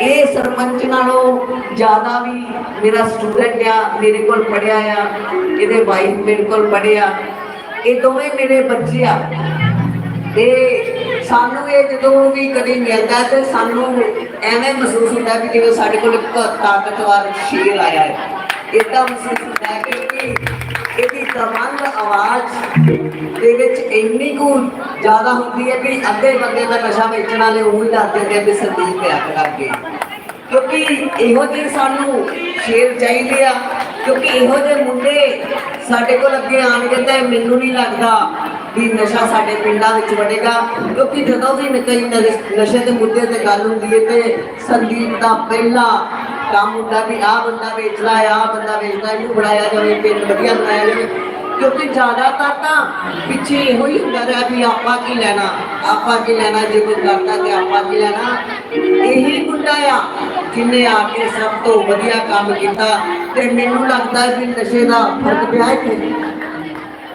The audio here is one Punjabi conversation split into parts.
ਇਹ ਸਰਪੰਚ ਨਾਲੋਂ ਜ਼ਿਆਦਾ ਵੀ ਮੇਰਾ ਸਟੂਡੈਂਟ ਆ, ਮੇਰੇ ਕੋਲ ਪੜਿਆ ਆ, ਇਹਦੇ ਵਾਈਫ ਮੇਰੇ ਕੋਲ ਪੜਿਆ ਇਹ ਦੋਵੇਂ ਮੇਰੇ ਬੱਚੇ ਆ। ਤੇ ਸਾਨੂੰ ਇਹ ਜਦੋਂ ਵੀ ਕਦੀ ਮਿਲਦਾ ਤੇ ਸਾਨੂੰ ਐਵੇਂ ਮਹਿਸੂਸ ਹੁੰਦਾ ਵੀ ਜਿਵੇਂ ਸਾਡੇ ਕੋਲ ਇੱਕ ਤਾਕਤਵਰ ਸ਼ੇਰ ਆਇਆ ਹੈ। ਇਦਾਂ ਮਹਿਸੂਸ ਹੁੰਦਾ ਕਿ ਇਹਦੀ ਤਮੰਗ ਆਵਾਜ਼ ਦੇ ਵਿੱਚ ਇੰਨੀ ਕੁ ਜ਼ਿਆਦਾ ਹੁੰਦੀ ਹੈ ਕਿ ਅੱਧੇ ਬੰਦੇ ਦਾ ਨਸ਼ਾ ਵੇਚਣ ਵਾਲੇ ਉਹ ਹੀ ਦੱਸ ਦਿੰਦੇ ਵੀ ਸੰਦੀਪ ਤੇ ਕਰਕੇ ਕਿਉਂਕਿ ਇਹੋ ਜਿਹੇ ਸਾਨੂੰ ਸ਼ੇਰ ਚਾਹੀਦੇ ਆ, ਕਿਉਂਕਿ ਇਹੋ ਜਿਹੇ ਮੁੰਡੇ ਸਾਡੇ ਕੋਲ ਅੱਗੇ ਆਣਗੇ ਤਾਂ ਮੈਨੂੰ ਨਹੀਂ ਲੱਗਦਾ ਵੀ ਨਸ਼ਾ ਸਾਡੇ ਪਿੰਡਾਂ ਵਿੱਚ ਵੜੇਗਾ। ਕਿਉਂਕਿ ਜਦੋਂ ਵੀ ਨ- ਨਸ਼ੇ ਦੇ ਮੁੱਦੇ ਤੇ ਗੱਲ ਹੁੰਦੀ ਹੈ ਤੇ ਸੰਦੀਪ ਦਾ ਪਹਿਲਾ ਕੰਮ ਹੁੰਦਾ ਵੀ, ਆਹ ਬੰਦਾ ਵੇਚਦਾ ਆ ਬੰਦਾ ਵੇਚਦਾ, ਇਹਨੂੰ ਬਣਾਇਆ ਜਾਵੇ, ਪਿੰਡ ਵਧੀਆ ਬਣਾਇਆ ਜਾਵੇ। ਕਿਉਂਕਿ ਜ਼ਿਆਦਾਤਰ ਤਾਂ ਪਿੱਛੇ ਇਹੋ ਹੀ ਹੁੰਦਾ ਰਿਹਾ ਵੀ ਆਪਾਂ ਕੀ ਲੈਣਾ, ਆਪਾਂ ਕੀ ਲੈਣਾ, ਜੇ ਕੋਈ ਕਰਦਾ ਤੇ ਆਪਾਂ ਕੀ ਲੈਣਾ। ਇਹੀ ਮੁੰਡਾ ਆ ਜਿਨੇ ਆ ਕੇ ਸਭ ਤੋਂ ਵਧੀਆ ਕੰਮ ਕੀਤਾ ਤੇ ਮੈਨੂੰ ਲੱਗਦਾ ਵੀ ਨਸ਼ੇ ਦਾ ਫ਼ਰਕ ਪਿਆ ਇੱਥੇ।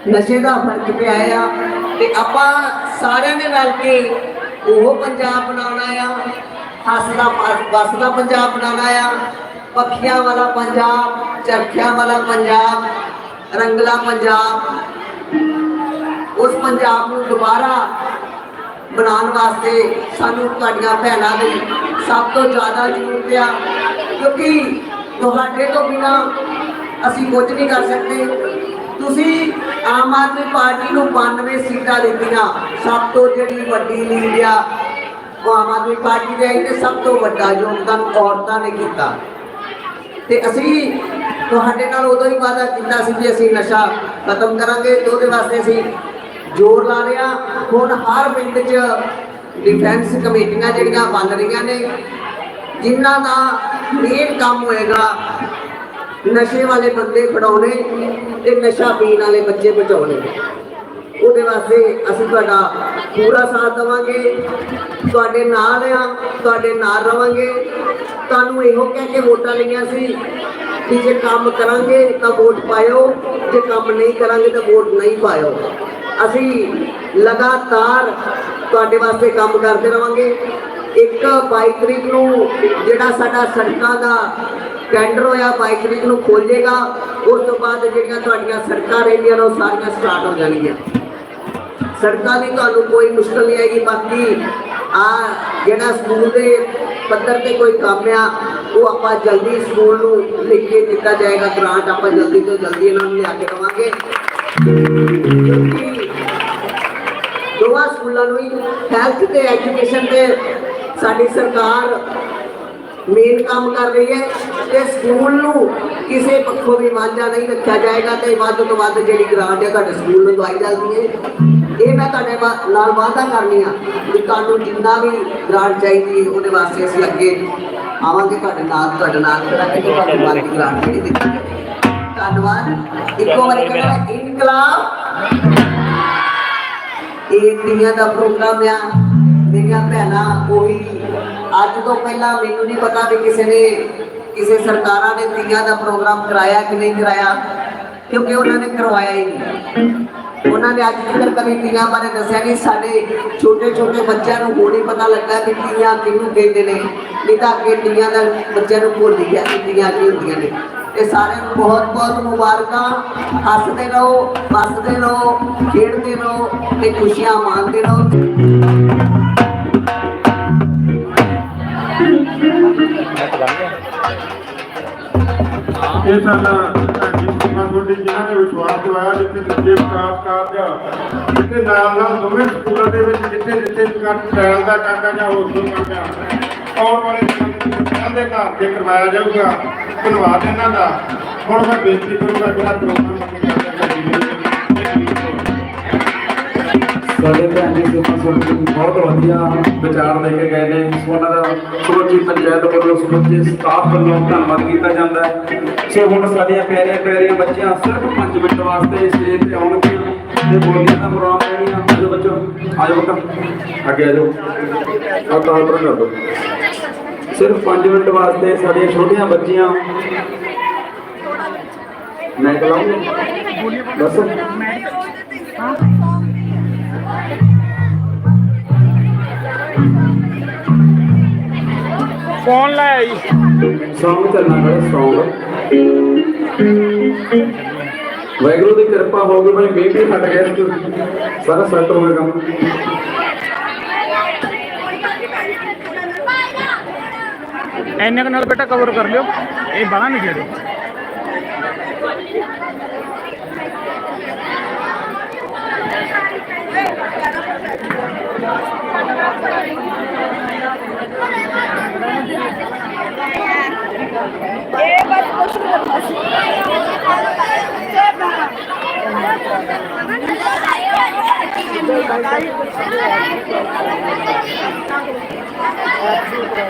ਨਸ਼ੇ ਦਾ ਫ਼ਰਕ ਪਿਆ ਆ। ਤੇ ਆਪਾਂ ਸਾਰਿਆਂ ਨੇ ਰਲ ਕੇ ਉਹ ਪੰਜਾਬ ਬਣਾਉਣਾ ਆ। ਹੱਸਦਾ ਬਸ- ਪੰਜਾਬ ਬਣਾਉਣਾ ਆ। ਪੱਖੀਆਂ ਵਾਲਾ ਪੰਜਾਬ, ਚਰਖਿਆਂ ਵਾਲਾ ਪੰਜਾਬ, ਰੰਗਲਾ ਪੰਜਾਬ। ਉਸ ਪੰਜਾਬ ਨੂੰ ਦੁਬਾਰਾ ਬਣਾਉਣ ਵਾਸਤੇ ਸਾਨੂੰ ਤੁਹਾਡੀਆਂ ਭੈਣਾਂ ਦੀ ਸਭ ਤੋਂ ਜ਼ਿਆਦਾ ਜ਼ਰੂਰਤ ਆ, ਕਿਉਂਕਿ ਤੁਹਾਡੇ ਤੋਂ ਬਿਨਾ ਅਸੀਂ ਕੁਝ ਨਹੀਂ ਕਰ ਸਕਦੇ। ਤੁਸੀਂ ਆਮ ਆਦਮੀ ਪਾਰਟੀ ਨੂੰ 92 ਸੀਟਾਂ ਦਿੱਤੀਆਂ, ਸਭ ਤੋਂ ਜਿਹੜੀ ਵੱਡੀ ਲੀਡ ਆ ਉਹ ਆਮ ਆਦਮੀ ਪਾਰਟੀ ਦੇ ਆਈ ਤੇ ਸਭ ਤੋਂ ਵੱਡਾ ਯੋਗਦਾਨ ਔਰਤਾਂ ਨੇ ਕੀਤਾ। ਤੇ ਅਸੀਂ ਤੁਹਾਡੇ ਨਾਲ ਉਦੋਂ ਹੀ ਵਾਅਦਾ ਕੀਤਾ ਸੀ ਵੀ ਅਸੀਂ ਨਸ਼ਾ ਖਤਮ ਕਰਾਂਗੇ ਤੇ ਉਹਦੇ ਵਾਸਤੇ ਅਸੀਂ ਜ਼ੋਰ ਲਾ ਰਿਹਾ ਹੁਣ ਹਰ ਪਿੰਡ 'ਚ ਡਿਫੈਂਸ ਕਮੇਟੀਆਂ ਜਿਹੜੀਆਂ ਬਣ ਰਹੀਆਂ ਨੇ, ਜਿਨ੍ਹਾਂ ਦਾ ਮੇਨ ਕੰਮ ਹੋਏਗਾ ਨਸ਼ੇ ਵਾਲੇ ਬੰਦੇ ਫੜਾਉਣੇ ਤੇ ਨਸ਼ਾ ਪੀਣ ਵਾਲੇ ਬੱਚੇ ਬਚਾਉਣੇ। ਉਹਦੇ ਵਾਸਤੇ ਅਸੀਂ ਤੁਹਾਡਾ ਪੂਰਾ ਸਾਥ ਦੇਵਾਂਗੇ। ਤੁਹਾਡੇ ਨਾਲ ਆ, ਤੁਹਾਡੇ ਨਾਲ ਰਵਾਂਗੇ। ਤੁਹਾਨੂੰ ਇਹੋ ਕਹਿ ਕੇ ਵੋਟਾਂ ਲਈਆਂ ਸੀ ਕਿ ਜੇ ਕੰਮ ਕਰਾਂਗੇ ਤਾਂ ਵੋਟ ਪਾਇਓ, ਜੇ ਕੰਮ ਨਹੀਂ ਕਰਾਂਗੇ ਤਾਂ ਵੋਟ ਨਹੀਂ ਪਾਇਓ। ਅਸੀਂ ਲਗਾਤਾਰ ਤੁਹਾਡੇ ਵਾਸਤੇ ਕੰਮ ਕਰਦੇ ਰਵਾਂਗੇ। ਇੱਕ 22 ਤਰੀਕ ਨੂੰ ਜਿਹੜਾ ਸਾਡਾ ਸੜਕਾਂ ਦਾ ਟੈਂਡਰ ਹੋਇਆ 22 ਤਰੀਕ ਨੂੰ ਖੋਲੇਗਾ ਉਸ ਤੋਂ ਬਾਅਦ ਜਿਹੜੀਆਂ ਤੁਹਾਡੀਆਂ ਸੜਕਾਂ ਰਹਿੰਦੀਆਂ ਨੇ, ਉਹ ਸਾਰੀਆਂ ਸਟਾਰਟ ਹੋ ਜਾਣਗੀਆਂ। ਸੜਕਾਂ ਦੀ ਤੁਹਾਨੂੰ ਕੋਈ ਮੁਸ਼ਕਲ ਨਹੀਂ ਆਏਗੀ, ਬਾਕੀ ਆ ਜਿਹੜਾ ਸਕੂਲ ਦੇ ਪੱਧਰ ਤੇ ਕੋਈ ਕੰਮ ਆ, ਉਹ ਆਪਾਂ ਜਲਦੀ ਸਕੂਲ ਨੂੰ ਲਿਖ ਕੇ ਦਿੱਤਾ ਜਾਏਗਾ ਗ੍ਰਾਂਟ ਆਪਾਂ ਜਲਦੀ ਤੋਂ ਜਲਦੀ ਇਹਨਾਂ ਨੂੰ ਲਿਆ ਕੇ ਦੇਵਾਂਗੇ। ਦੋਵਾਂ ਸਕੂਲਾਂ ਨੂੰ ਹੀ ਹੈਲਥ ਤੇ ਐਜੂਕੇਸ਼ਨ ਤੇ ਸਾਡੀ ਸਰਕਾਰ ਮੇਨ ਕੰਮ ਕਰ ਰਹੀ ਹੈ ਤੇ ਸਕੂਲ ਨੂੰ ਕਿਸੇ ਪੱਖੋਂ ਵੀ ਵਾਂਝਾ ਨਹੀਂ ਰੱਖਿਆ ਜਾਏਗਾ ਤੇ ਵੱਧ ਤੋਂ ਵੱਧ ਜਿਹੜੀ ਗ੍ਰਾਂਟ ਹੈ ਤੁਹਾਡੇ ਸਕੂਲ ਨੂੰ ਦਵਾਈ ਜਾਂਦੀ ਹੈ। ਇਹ ਮੈਂ ਤੁਹਾਡੇ ਨਾਲ ਵਾਅਦਾ ਕਰਨੀ ਆ ਕਿ ਤੁਹਾਨੂੰ ਜਿੰਨਾ ਵੀ ਗ੍ਰਾਂਟ ਚਾਹੀਦੀ ਉਹਦੇ ਵਾਸਤੇ ਅਸੀਂ ਅੱਗੇ ਆਵਾਂਗੇ ਤੁਹਾਡੇ ਨਾਲ ਤੁਹਾਡੇ ਨਾਲ ਕਰਾਂਗੇ ਤੇ ਤੁਹਾਡੇ ਨਾਲ ਦੀ ਗ੍ਰਾਂਟ ਜਿਹੜੀ ਦਿੱਤੀ। ਧੰਨਵਾਦ। ਇੱਕੋ ਵਾਰੀ ਕਹਿੰਦਾ ਇਨਕਲਾਬ। ਇਹ ਤੀਆਂ ਦਾ ਪ੍ਰੋਗਰਾਮ ਆ। ਮੇਰੀਆਂ ਭੈਣਾਂ ਉਹੀ ਅੱਜ ਤੋਂ ਪਹਿਲਾਂ ਮੈਨੂੰ ਨਹੀਂ ਪਤਾ ਵੀ ਕਿਸੇ ਨੇ ਕਿਸੇ ਸਰਕਾਰਾਂ ਨੇ ਤੀਆਂ ਦਾ ਪ੍ਰੋਗਰਾਮ ਕਰਾਇਆ ਕਿ ਨਹੀਂ ਕਰਾਇਆ। ਕਿਉਂਕਿ ਉਹਨਾਂ ਨੇ ਕਰਵਾਇਆ ਹੀ ਨਹੀਂ। ਉਹਨਾਂ ਨੇ ਅੱਜ ਤੱਕ ਕਦੇ ਤੀਆਂ ਬਾਰੇ ਦੱਸਿਆ ਨਹੀਂ ਸਾਡੇ ਛੋਟੇ ਛੋਟੇ ਬੱਚਿਆਂ ਨੂੰ ਹੁਣ ਪਤਾ ਲੱਗਾ ਕਿ ਤੀਆਂ ਕਿਹਨੂੰ ਕਹਿੰਦੇ ਨੇ। ਨਹੀਂ ਤਾਂ ਅੱਗੇ ਤੀਆਂ ਦਾ ਬੱਚਿਆਂ ਨੂੰ ਭੁੱਲ ਗਿਆ ਤੀਆਂ ਕੀ ਹੁੰਦੀਆਂ ਨੇ। ਤੇ ਸਾਰਿਆਂ ਨੂੰ ਬਹੁਤ ਬਹੁਤ ਮੁਬਾਰਕਾਂ। ਹੱਸਦੇ ਰਹੋ ਹੱਸਦੇ ਰਹੋ, ਖੇਡਦੇ ਰਹੋ ਤੇ ਖੁਸ਼ੀਆਂ ਮਾਣਦੇ ਰਹੋ। ਇਹ ਸਾਡਾ ਸਾਡੀ ਸਮਾਂ ਤੁਹਾਡੀ ਜਿਨ੍ਹਾਂ ਨੇ ਵਿਸ਼ਵਾਸ ਦਵਾਇਆ, ਜਿੱਥੇ ਜਿੱਥੇ ਵਿਕਾਸ ਕਾਰਜ ਜਿੱਥੇ ਨਾਲ ਨਾਲ ਦੋਵੇਂ ਸਕੂਲਾਂ ਦੇ ਵਿੱਚ ਜਿੱਥੇ ਜਿੱਥੇ ਵਿਕਾਸ ਦਾ ਕਾਕਾ ਜਾਂ ਹੋਰ ਕੋਈ ਕਾਕਾ ਆਉਣ ਵਾਲੇ ਸਮੇਂ ਦੇ ਘਰ ਤੇ ਕਰਵਾਇਆ ਜਾਊਗਾ, ਧੰਨਵਾਦ ਇਹਨਾਂ ਦਾ। ਹੁਣ ਮੈਂ ਬੇਨਤੀ ਕਰੂੰਗਾ ਜਿਹੜਾ ਪ੍ਰੋਗਰਾਮ ਅਸੀਂ ਕਰਦੇ ਸਾਡੇ ਭੈਣ ਜੀ ਸੁਪਰ ਸੁਪਰ ਬਹੁਤ ਵਧੀਆ ਵਿਚਾਰ ਲੈ ਕੇ ਗਏ ਨੇ। ਉਹਨਾਂ ਦਾ ਸੁਰਜੀ ਪੰਚਾਇਤ ਵੱਲੋਂ ਸੁਰਜੀ ਸਟਾਫ ਵੱਲੋਂ ਧੰਨਵਾਦ ਕੀਤਾ ਜਾਂਦਾ ਹੈ। ਸੋ ਹੁਣ ਸਾਡੀਆਂ ਪਿਆਰੀਆਂ ਪਿਆਰੀਆਂ ਬੱਚੀਆਂ, ਸਿਰਫ 5 ਮਿੰਟ ਵਾਸਤੇ ਸਟੇਜ ਤੇ ਆਉਣਗੀਆਂ ਤੇ ਬੋਲੀਆਂ ਦਾ ਪ੍ਰੋਗਰਾਮ ਰਹਿਣੀਆਂ ਆਜੋ ਬੱਚੋ ਆਜੋ ਬੱਚਾ ਅੱਗੇ ਆਜੋ। ਆ ਕਾਲ ਪਰ ਕਰ ਦਿਓ ਸਿਰਫ 5 ਮਿੰਟ ਵਾਸਤੇ ਸਾਡੀਆਂ ਛੋਟੀਆਂ ਬੱਚੀਆਂ। ਮੈਂ ਕਲਾਉਂਗਾ। ਬਸ ਫੋਨ ਲਾਇਆ ਜੀ ਸੌਂਗ ਚੱਲਣਾ ਹੈ ਸੌਂਗ। ਵੈਗਰੂ ਦੀ ਕਿਰਪਾ ਹੋ ਗਈ ਭਾਈ ਮੀਂਹ ਵੀ ਹਟ ਗਿਆ ਸਾਰਾ ਸੈੱਟ ਹੋ ਗਿਆ ਕੰਮ। ਨਾਲ ਬੇਟਾ ਕਵਰ ਕਰ ਲਿਓ। ਇਹ ਬਾਹਰ ਨਹੀਂ ਜਿਹੜੇ ਇਹ ਬਸ ਕੁਛ ਨਹੀਂ ਹੁੰਦਾ ਸੀ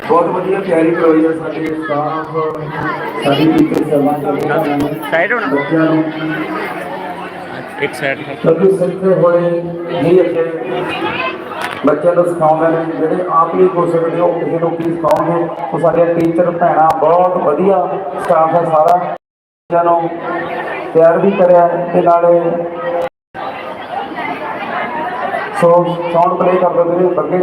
ਬਹੁਤ ਵਧੀਆ ਤਿਆਰੀ ਕਰਵਾਈ ਹੈ ਸਾਡੇ ਸਟਾਫ ਸਾਡੀ ਟੀਚਰ ਸਰਵਾਨ ਸਾਈਡ ਹੋਣਾ? ਬੱਚਿਆਂ ਨੂੰ। ਇੱਕ ਸਾਈਡ ਕਿਉਂਕਿ ਸਿੱਖੇ ਹੋਏ ਹੀ ਅੱਗੇ। ਬੱਚਿਆਂ ਨੂੰ ਸਿਖਾਉਂਦੇ ਨੇ ਜਿਹੜੇ ਆਪ ਨਹੀਂ ਹੋ ਸਕਦੇ ਉਹ ਕਿਸੇ ਨੂੰ ਕੀ ਸਿਖਾਉਣਗੇ ਉਹ ਸਾਡੇ ਟੀਚਰ ਭੈਣਾਂ ਬਹੁਤ ਵਧੀਆ ਸਟਾਫ ਹੈ ਸਾਰਾ। ਬੱਚਿਆਂ ਨੂੰ ਤਿਆਰ ਵੀ ਕਰਿਆ ਤੇ ਨਾਲੇ ਸੋ ਸਾਊਂਡ ਪਲੇ ਕਰ ਦਿੰਦੇ ਨੇ ਅੱਗੇ